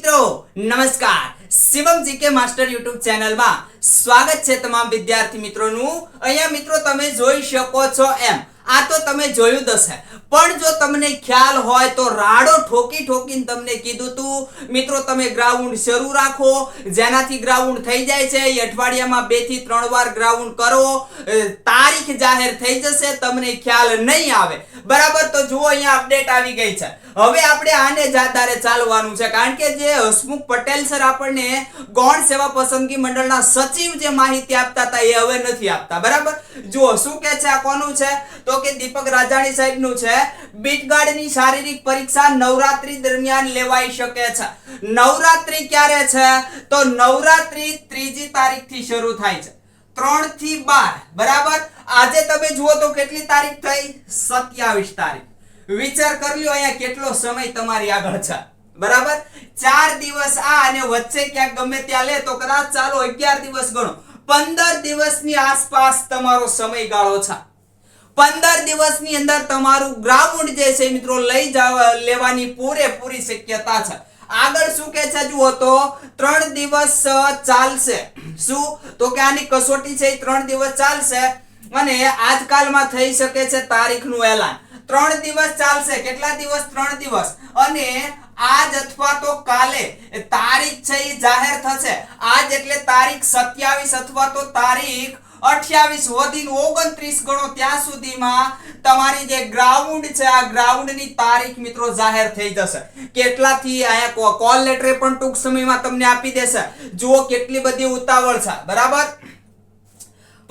મિત્રો, નમસ્કાર. Shivam GK master YouTube ચેનલમાં સ્વાગત છે તમામ વિદ્યાર્થી મિત્રોનું. અહીંયા મિત્રો તમે જોઈ શકો છો એમ. આ તો તમે જોયું જ હશે. પણ જો તમને ખ્યાલ હોય તો રાડો ઠોકી ઠોકીને તમને કીધું તું, મિત્રો તમે ગ્રાઉન્ડ શરૂ રાખો. જેનાથી ગ્રાઉન્ડ થઈ જાય છે એ અઠવાડિયામાં બેથી ત્રણ વાર ગ્રાઉન્ડ કરો. તારીખ જાહેર થઈ જશે, તમને ખ્યાલ નહીં આવે. બરાબર? તો જુઓ, અહીંયા અપડેટ આવી ગઈ છે. હવે આપણે આને જાદારે ચાલવાનું છે. કારણ કે જે હસમુખ પટેલ સર આપણને ગૌણ સેવા પસંદગી મંડળના સચિવ જે માહિતી આપતા હતા એ હવે નથી આપતા. બરાબર? જુઓ, શું કે છે, આ કોનું છે? તો કે દીપક રાજાણી સાહેબનું છે. બીટગાર્ડની શારીરિક પરીક્ષા નવરાત્રી દરમિયાન લેવાઈ શકે છે. નવરાત્રી ક્યારે છે? તો નવરાત્રી ત્રીજી તારીખથી શરૂ થાય છે. ત્રણથી બાર, બરાબર? આજે તમે જુઓ તો કેટલી તારીખ થઈ? સત્યાવીસ તારીખ. વિચાર કરી લો અહીંયા કેટલો સમય તમારી આગળ છે. બરાબર? ચાર દિવસ આ અને વચ્ચે ક્યાંક ગમે ત્યાં લે તો કદાચ ચાલો અગિયાર દિવસ ગણો. પંદર દિવસની આસપાસ તમારો સમયગાળો છે. પંદર દિવસની અંદર તમારું ગ્રાઉન્ડ જે છે મિત્રો લઈ લેવાની પૂરેપૂરી શક્યતા છે. આગળ શું કે છે જુઓ તો, ત્રણ દિવસ ચાલશે. શું? તો કે આની કસોટી છે ત્રણ દિવસ ચાલશે અને આજકાલમાં થઈ શકે છે તારીખનું એલાન. ત્રણ દિવસ ચાલશે. કેટલા દિવસ? ત્રણ દિવસ. અને આજ અથવા તો કાલે તારીખ છે એ જાહેર થશે. આજ એટલે તારીખ સત્યાવીસ અથવા તો તારીખ અઠ્યાવીસ વધીને ઓગણત્રીસ ગણો ત્યાં સુધીમાં તમારી જે ગ્રાઉન્ડ છે, આ ગ્રાઉન્ડની તારીખ મિત્રો જાહેર થઈ જશે. કેટલાથી અહીંયા કોલ લેટર પણ ટૂંક સમયમાં તમને આપી દેશે. જુઓ કેટલી બધી ઉતાવળ છે. બરાબર?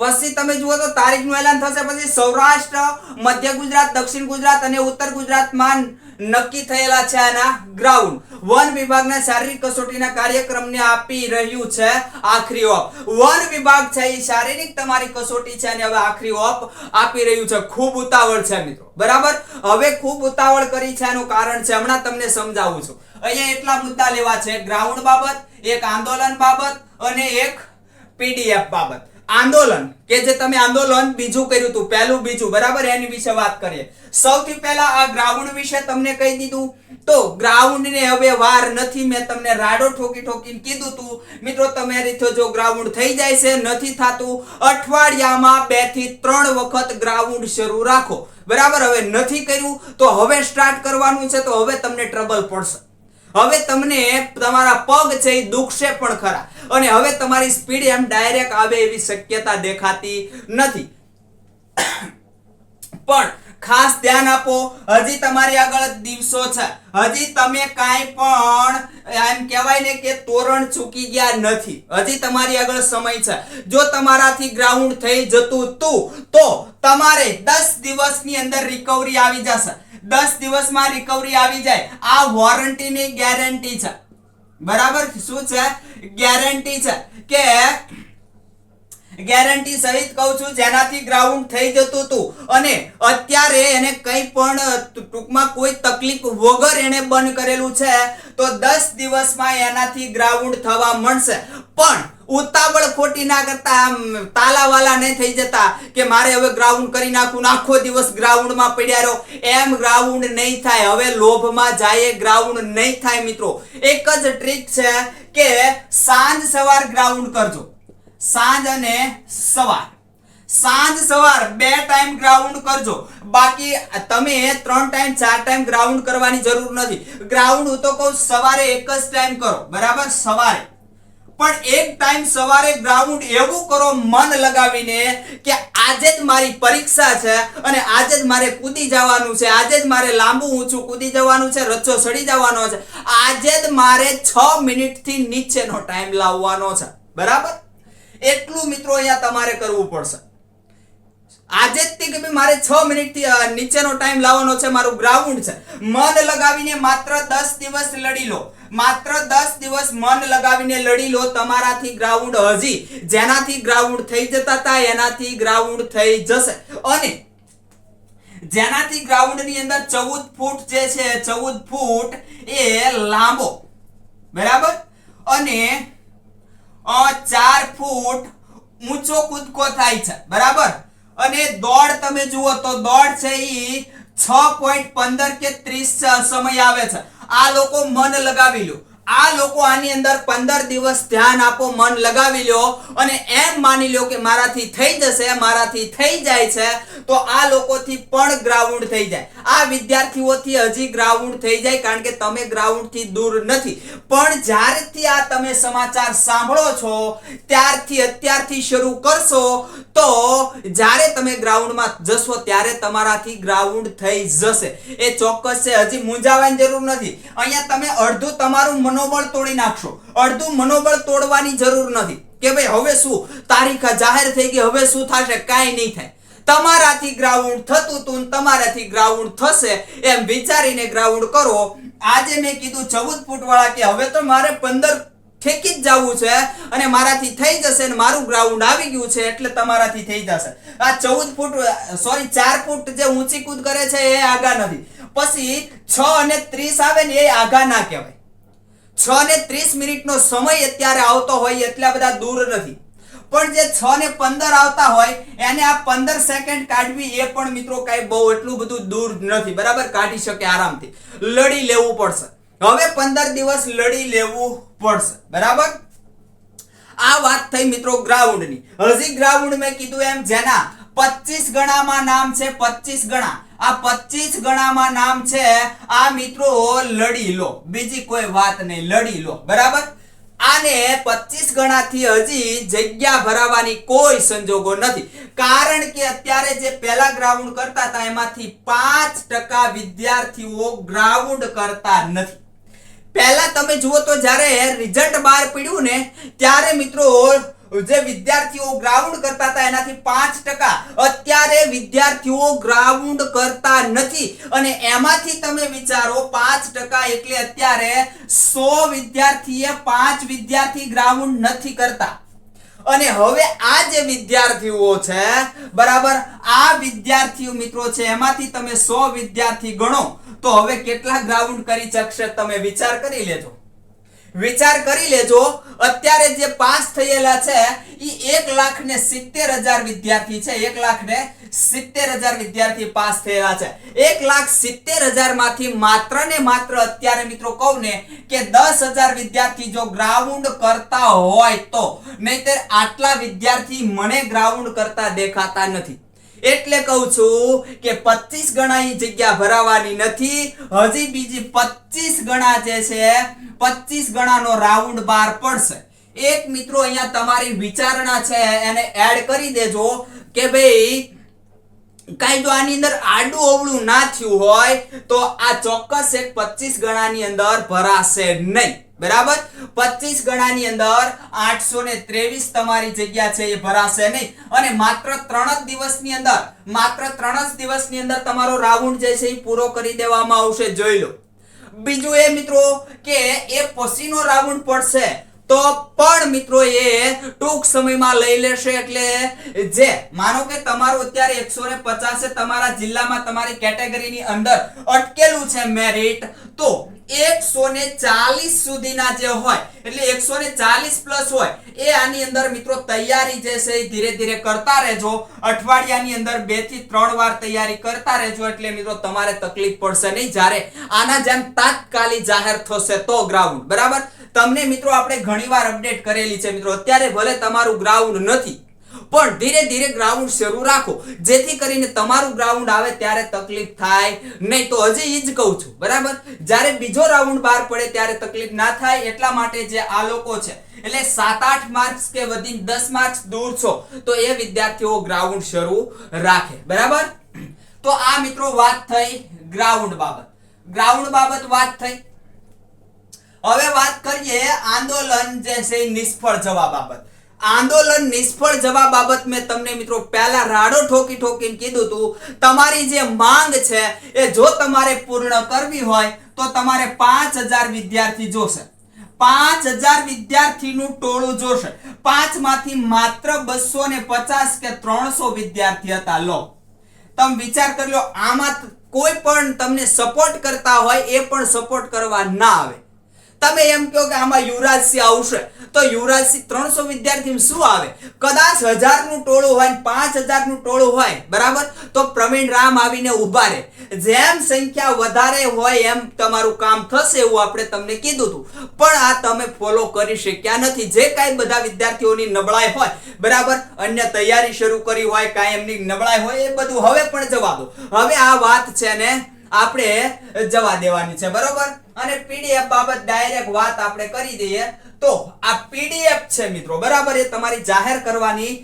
પછી તમે જુઓ તો તારીખનું એલાન થશે પછી સૌરાષ્ટ્ર, મધ્ય ગુજરાત, દક્ષિણ ગુજરાત અને ઉત્તર ગુજરાતમાં નક્કી થયેલા છે આના ગ્રાઉન્ડ વન વિભાગના શારીરિક કસોટીના કાર્યક્રમને આપી રહ્યું છે આખરી ઓપ વન વિભાગ છે એ શારીરિક તમારી કસોટી છે અને હવે આખરી ઓપ આપી રહ્યું છે. ખૂબ ઉતાવળ છે મિત્રો. બરાબર? હવે ખૂબ ઉતાવળ કરી છે એનું કારણ છે. હમણાં તમને સમજાવું છું. અહીંયા એટલા મુદ્દા લેવા છે. ગ્રાઉન્ડ બાબત, એક આંદોલન બાબત અને એક પીડીએફ બાબત. આંદોલન, કે જે તમે આંદોલન બીજું કર્યું હતું પહેલું બીજું, બરાબર? એની વિશે વાત કરીએ. સૌથી પહેલા આ ગ્રાઉન્ડ વિશે તમને કહી દીધું. તો ગ્રાઉન્ડ ને હવે વાર નથી, મેં તમને રાડો ઠોકી ઠોકીને કીધું તું. મિત્રો તમે રીતે જો ગ્રાઉન્ડ થઈ જાય છે, નથી થાતું, અઠવાડિયામાં બેથી ત્રણ વખત ગ્રાઉન્ડ શરૂ રાખો. બરાબર? હવે નથી કર્યું, તો હવે સ્ટાર્ટ કરવાનું છે, તો હવે તમને ટ્રબલ પડશે. હવે તમને તમારા પગ છે એ દુખશે પણ ખરા. અને હવે તમારી સ્પીડ એમ ડાયરેક્ટ આવે એવી શક્યતા દેખાતી નથી. પણ ખાસ ધ્યાન આપો, હજી તમારી આગળ દિવસો છે. હજી તમે કાંઈ પણ એમ કહેવાય ને કે તોરણ ચૂકી ગયા નથી. હજી તમારી આગળ સમય છે. જો તમારાથી ગ્રાઉન્ડ થઈ જતું તું, તો તમારે દસ દિવસની અંદર રિકવરી આવી જશે. 10 દિવસમાં રિકવરી આવી જાય. આ વોરંટીની ગેરંટી છે. બરાબર? શું છે? ગેરંટી છે કે ગેરંટી સહિત કહું છું, જેનાથી ગ્રાઉન્ડ થઈ જતું હતું. અને અત્યારે એને કંઈ પણ ટૂંકમાં કોઈ તકલીફ વગર એને બંધ કરેલું છે, તો દસ દિવસમાં એનાથી ગ્રાઉન્ડ થવા મળશે પણ ઉતાવળ ખોટી ના કરતા, આમ તાલાવાલા નહીં થઈ જતા કે મારે હવે ગ્રાઉન્ડ કરી નાખું આખો દિવસ ગ્રાઉન્ડમાં પડ્યા રહો. એમ ગ્રાઉન્ડ નહીં થાય. હવે લોભમાં જાય ગ્રાઉન્ડ નહીં થાય મિત્રો. એક જ ટ્રીક છે કે સાંજ સવાર ગ્રાઉન્ડ કરજો. સાંજ અને સવાર. સાંજ સવાર બે ટાઈમ ગ્રાઉન્ડ કરજો. બાકી તમે ત્રણ ટાઈમ ચાર ટાઈમ ગ્રાઉન્ડ કરવાની જરૂર નથી. ગ્રાઉન્ડ હું તો કહું સવારે એક જ ટાઈમ કરો. બરાબર? સવારે. પણ એક ટાઈમ સવારે ગ્રાઉન્ડ એવું કરો, મન લગાવીને કે આજે જ મારી પરીક્ષા છે અને આજે જ મારે કૂદી જવાનું છે, આજે જ મારે લાંબુ ઊંચું કૂદી જવાનું છે રચ્ચો સડી જવાનો છે. આજે જ મારે છ મિનિટથી નીચેનો ટાઈમ લાવવાનો છે. બરાબર? એટલું મિત્રો અહીંયા તમારે કરવું પડશે. આજે જ તે કે મારે છ મિનિટથી નીચેનો ટાઈમ લાવવાનો છે, મારું ગ્રાઉન્ડ છે. મન લગાવીને માત્ર દસ દિવસ લડી લો. માત્ર દસ દિવસ મન લગાવીને લડી લો, તમારાથી ગ્રાઉન્ડ હજી, જેનાથી ગ્રાઉન્ડ થઈ જતા હતા, એનાથી ગ્રાઉન્ડ થઈ જશે. અને જેનાથી ગ્રાઉન્ડની અંદર ચૌદ ફૂટ જે છે, ચૌદ ફૂટ એ લાંબો. બરાબર? અને ચાર ફૂટ ઊંચો કૂદકો થાય છે. બરાબર? અને દોડ તમે જુઓ તો દોડ છે એ છ પોઈન્ટ પંદર કે ત્રીસ સમય આવે છે. આ લોકો મન લગાવી લો આ લોકો આની અંદર પંદર દિવસ ધ્યાન આપો, મન લગાવી લ્યો અને એમ માની લો કે મારાથી થઈ જશે, મારાથી થઈ જાય છે, તો આ લોકોથી પણ ગ્રાઉન્ડ થઈ જાય. આ વિદ્યાર્થીઓથી હજી ગ્રાઉન્ડ થઈ જાય કારણ કે તમે ગ્રાઉન્ડથી દૂર નથી. પણ જ્યારથી આ તમે સમાચાર સાંભળો છો, ત્યારથી અત્યારથી શરૂ કરશો, તો જ્યારે તમે ગ્રાઉન્ડમાં જશો ત્યારે તમારાથી ગ્રાઉન્ડ થઈ જશે. એ ચોક્કસ છે, હજી મૂંઝાવાની જરૂર નથી. અહીંયા તમે અડધું તમારું મનોબળ તોડી નાખશો. અડધું મનોબળ તોડવાની જરૂર નથી. કે ભાઈ હવે શું? તારીખ જાહેર થઈ ગઈ, હવે શું થશે? કાંઈ નહીં થાય. તમારાથી ગ્રાઉન્ડ થતું હતું તમારાથી ગ્રાઉન્ડ થશે એમ વિચારીને ગ્રાઉન્ડ કરો. આજે મેં કીધું ચૌદ ફૂટ વાળા કે હવે તો મારે પંદર ઠેકી જ જવું છે અને મારાથી થઈ જશે ને મારું ગ્રાઉન્ડ આવી ગયું છે એટલે તમારાથી થઈ જશે. આ ચૌદ ફૂટ, સોરી, ચાર ફૂટ જે ઊંચી કૂદ કરે છે એ આગા નથી. પછી છ અને ત્રીસ આવે ને એ આગા ના કહેવાય. છ ને ત્રીસ મિનિટનો સમય અત્યારે આવતો હોય એટલા બધા દૂર નથી. પણ જે છ ને પંદર આવતા હોય, એને આ પંદર સેકન્ડ કાઢવી એ પણ મિત્રો કઈ બહુ એટલું બધું દૂર નથી. બરાબર? કાઢી શકે આરામથી. લડી લેવું પડશે. હવે પંદર દિવસ લડી લેવું પડશે. બરાબર? આ વાત થઈ મિત્રો ગ્રાઉન્ડની. હજી ગ્રાઉન્ડ મેં કીધું એમ જેના 25 ગણામાં નામ છે 25 ગણા. આ 25 ગણામાં નામ છે, આ મિત્રો લડી લો. બીજી કોઈ વાત નહીં. લડી લો. બરાબર? આને 25 ગણાથી હજી જગ્યા ભરાવાની કોઈ સંજોગો નથી. કારણ કે અત્યારે જે પહેલા ગ્રાઉન્ડ કરતા હતા, એમાંથી 5% વિદ્યાર્થીઓ ગ્રાઉન્ડ કરતા નથી. પહેલા તમે જુઓ તો જ્યારે રિઝલ્ટ બહાર પડ્યું ને, ત્યારે મિત્રો જે વિદ્યાર્થીઓ ગ્રાઉન્ડ કરતા હતા, એનાથી પાંચ ટકા. અત્યારે વિદ્યાર્થીઓ ગ્રાઉન્ડ કરતા નથી. અને એમાંથી તમે વિચારો, પાંચ ટકા એટલે અત્યારે સો વિદ્યાર્થીએ પાંચ વિદ્યાર્થી ગ્રાઉન્ડ નથી કરતા. અને હવે આ જે વિદ્યાર્થીઓ છે, બરાબર, આ વિદ્યાર્થીઓ મિત્રો છે, એમાંથી તમે સો વિદ્યાર્થી ગણો, તો હવે કેટલા ગ્રાઉન્ડ કરી શકશે, તમે વિચાર કરી લેજો. વિચાર કરી લેજો. અત્યારે જે પાસ થયેલા છે એ એક લાખ ને સિત્તેર હજાર વિદ્યાર્થી છે. એક લાખ ને સિત્તેર હજાર વિદ્યાર્થી પાસ થયેલા છે. એક લાખ સિત્તેર હજારમાંથી માત્ર ને માત્ર અત્યારે મિત્રો કહું ને કે દસ હજાર વિદ્યાર્થી જો ગ્રાઉન્ડ કરતા હોય તો. નહીતર આટલા વિદ્યાર્થી મને ગ્રાઉન્ડ કરતા દેખાતા નથી. એટલે કહું છું કે 25 ગણા ઈ જગ્યા ભરાવાની નથી. હજી બીજી 25 ગણા જે છે 25 ગણાનો રાઉન્ડ બાર પડશે. એક મિત્રો અહીંયા તમારી વિચારણા છે, એને એડ કરી દેજો કે ભાઈ કાંઈ જો આની અંદર આડું અવળું ના થયું હોય તો આ ચોક્કસ એક 25 ગણાની અંદર ભરાશે નહીં. બરાબર? 25 ગણાની અંદર 823 તમારી જગ્યા છે એ ભરાશે નહીં. અને માત્ર ત્રણ જ દિવસની અંદર, માત્ર ત્રણ જ દિવસની અંદર તમારો રાઉન્ડ જે છે એ પૂરો કરી દેવામાં આવશે. જોઈ લો. બીજું એ મિત્રો કે એ પછીનો રાઉન્ડ પડશે. તો પણ મિત્રો એ ટૂંક સમયમાં લઈ લેશે એટલે જે માનો કે તમારું અત્યારે એકસો ને પચાસ તમારા જિલ્લામાં તમારી કેટેગરીની અંદર અટકેલું છે મેરિટ તો એકસો ને ચાલીસ સુધીના જે હોય, એટલે એકસો ને ચાલીસ પ્લસ હોય, એ આની અંદર મિત્રો તૈયારી જે છે એ ધીરે ધીરે કરતા રહેજો. અઠવાડિયાની અંદર બેથી ત્રણ વાર તૈયારી કરતા રહેજો, એટલે મિત્રો તમારે તકલીફ પડશે નહીં. જ્યારે આના જેમ તાત્કાલિક જાહેર થશે તો ગ્રાઉન્ડ બરાબર? તમને મિત્રો આપણે ઘણીવાર અપડેટ કરેલી છે મિત્રો. અત્યારે ભલે તમારું ગ્રાઉન્ડ નથી પણ ધીરે ધીરે ગ્રાઉન્ડ શરૂ રાખો. જેથી કરીને તમારું ગ્રાઉન્ડ આવે ત્યારે તકલીફ થાય નહીં તો હજી એ જ કહું છું, બરાબર? જ્યારે બીજો રાઉન્ડ બહાર પડે ત્યારે તકલીફ ના થાય, એટલા માટે જે આ લોકો છે, એટલે સાત આઠ માર્ક્સ કે વધીને દસ માર્ક્સ દૂર છો, તો એ વિદ્યાર્થીઓ ગ્રાઉન્ડ શરૂ રાખે, બરાબર? તો આ મિત્રો વાત થઈ ગ્રાઉન્ડ બાબત. ગ્રાઉન્ડ બાબત વાત થઈ. હવે વાત કરીએ આંદોલન જે છે નિષ્ફળ જવા બાબત. આંદોલન નિષ્ફળ જવા બાબત મેં તમને મિત્રો પહેલા રાડો ઠોકી ઠોકીને કીધું હતું તમારી જે માંગ છે એ જો તમારે પૂર્ણ કરવી હોય તો તમારે પાંચ હજાર વિદ્યાર્થી જોશે. પાંચ હજાર વિદ્યાર્થીનું ટોળું જોશે. પાંચમાંથી માત્ર બસો ને પચાસ કે ત્રણસો વિદ્યાર્થી હતા. લો. તમે વિચાર કરી લો, આમાં કોઈ પણ તમને સપોર્ટ કરતા હોય એ પણ સપોર્ટ કરવા ના આવે. તમે એમ કહો કે આમાં યુવરાજ સિંહ આવશે. તો યુવરાજસિંહ ત્રણસો વિદ્યાર્થી શું આવે? કદાચ હજારનું ટોળું હોય પાંચ હજારનું ટોળું હોય, બરાબર? તો પ્રવીણ રામ આવીને ઊભા રહે. જેમ સંખ્યા વધારે હોય એમ તમારું કામ થશે એવું આપણે તમને કીધું હતું. પણ આ તમે ફોલો કરી શક્યા નથી. જે કાંઈ બધા વિદ્યાર્થીઓની નબળાઈ હોય, બરાબર? અન્ય તૈયારી શરૂ કરી હોય, કાંઈ એમની નબળાઈ હોય, એ બધું હવે પણ જવા દો. હવે આ વાત છે ને આપણે જવા દેવાની છે, બરોબર? અને પીડીએફ બાબત ડાયરેક્ટ વાત આપણે કરી દઈએ. તો આ પીડીએફ છે મિત્રો, બરાબર? એ તમારી જાહેર કરવાની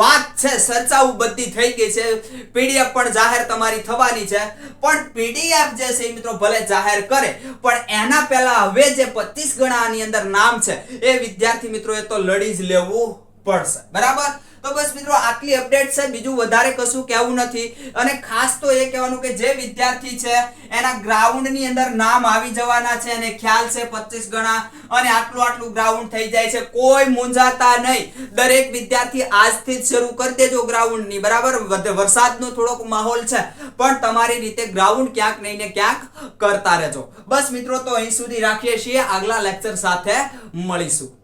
વાત છે ચર્ચાઓ બધી થઈ ગઈ છે. પીડીએફ પણ જાહેર તમારી થવાની છે. પણ પીડીએફ જે છે મિત્રો ભલે જાહેર કરે, પણ એના પહેલા હવે જે 25 ગણાની અંદર નામ છે, એ વિદ્યાર્થી મિત્રો એ તો લડી જ લેવું પડશે. બરાબર? તો બસ મિત્રો, આટલી અપડેટ છે. બીજું વધારે કશું કહેવું નથી. અને ખાસ તો એ કહેવાનું કે જે વિદ્યાર્થી છે, એના ગ્રાઉન્ડની અંદર નામ આવી જવાના છે અને ખ્યાલ છે 25 ગણા અને આટલું આટલું ગ્રાઉન્ડ થઈ જાય છે. કોઈ મૂંઝાતા નહીં. દરેક વિદ્યાર્થી આજથી જ શરૂ કરી દેજો ગ્રાઉન્ડની. બરાબર? વરસાદનો થોડોક માહોલ છે. પણ તમારી રીતે ગ્રાઉન્ડ ક્યાંક નહીં ને ક્યાંક કરતા રહેજો. બસ મિત્રો, તો અહીં સુધી રાખીએ છીએ. આગલા લેક્ચર સાથે મળીશું.